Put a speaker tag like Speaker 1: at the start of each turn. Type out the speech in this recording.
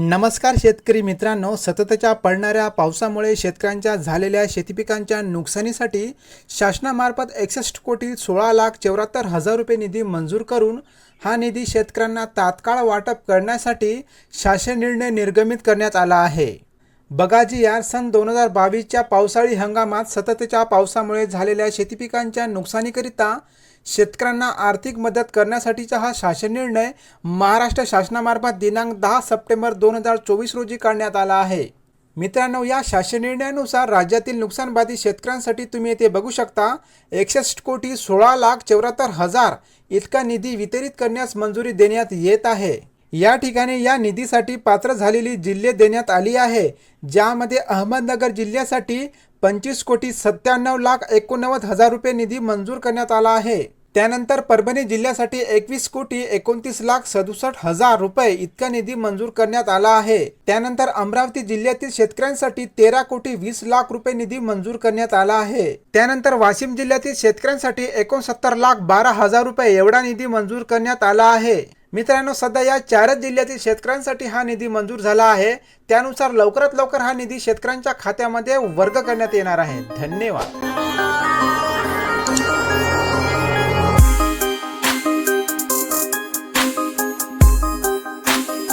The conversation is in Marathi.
Speaker 1: नमस्कार शेतकरी मित्रांनो सततच्या पडणाऱ्या पावसामुळे शेतकऱ्यांच्या झालेल्या शेतीपिकांच्या नुकसानीसाठी शासनामार्फत एकसष्ट कोटी सोळा लाख चौऱ्याहत्तर हजार रुपये निधी मंजूर करून हा निधी शेतकऱ्यांना तात्काळ वाटप करण्यासाठी शासन निर्णय निर्गमित करण्यात आला आहे. बगाजी यार सन दोन हजार बावीसच्या पावसाळी हंगामात सततच्या पावसामुळे झालेल्या शेतीपिकांच्या नुकसानीकरिता शेतकऱ्यांना आर्थिक मदत करण्यासाठीचा हा शासन निर्णय महाराष्ट्र शासनामार्फत दिनांक दहा सप्टेंबर दोन हजार चोवीस रोजी काढण्यात आला आहे. मित्रांनो या शासन निर्णयानुसार राज्यातील नुकसानबाधित शेतकऱ्यांसाठी तुम्ही येथे बघू शकता एकसष्ट कोटी सोळा लाख चौऱ्याहत्तर हजार इतका निधी वितरित करण्यास मंजुरी देण्यात येत आहे. या ठिकाणी या निधीसाठी पात्र झालेली जिल्हे देण्यात आली आहे ज्यामध्ये अहमदनगर जिल्ह्यासाठी पंचवीस कोटी सत्त्याण्णव लाख एकोणनव्वद हजार रुपये निधी मंजूर करण्यात आला आहे. त्यानंतर परभणी जिल्ह्यासाठी एकवीस कोटी एकोणतीस लाख सदुसष्ट हजार रुपये इतका निधी मंजूर करण्यात आला आहे. त्यानंतर अमरावती जिल्ह्यातील शेतकऱ्यांसाठी तेरा कोटी वीस लाख रुपये निधी मंजूर करण्यात आला आहे. त्यानंतर वाशिम जिल्ह्यातील शेतकऱ्यांसाठी एकोणसत्तर लाख बारा हजार रुपये एवढा निधी मंजूर करण्यात आला आहे. मित्रांनो सध्या या चारच जिल्ह्यातील शेतकऱ्यांसाठी हा निधी मंजूर झाला आहे. त्यानुसार लवकरात लवकर हा निधी शेतकऱ्यांच्या खात्यामध्ये वर्ग करण्यात येणार आहे. धन्यवाद.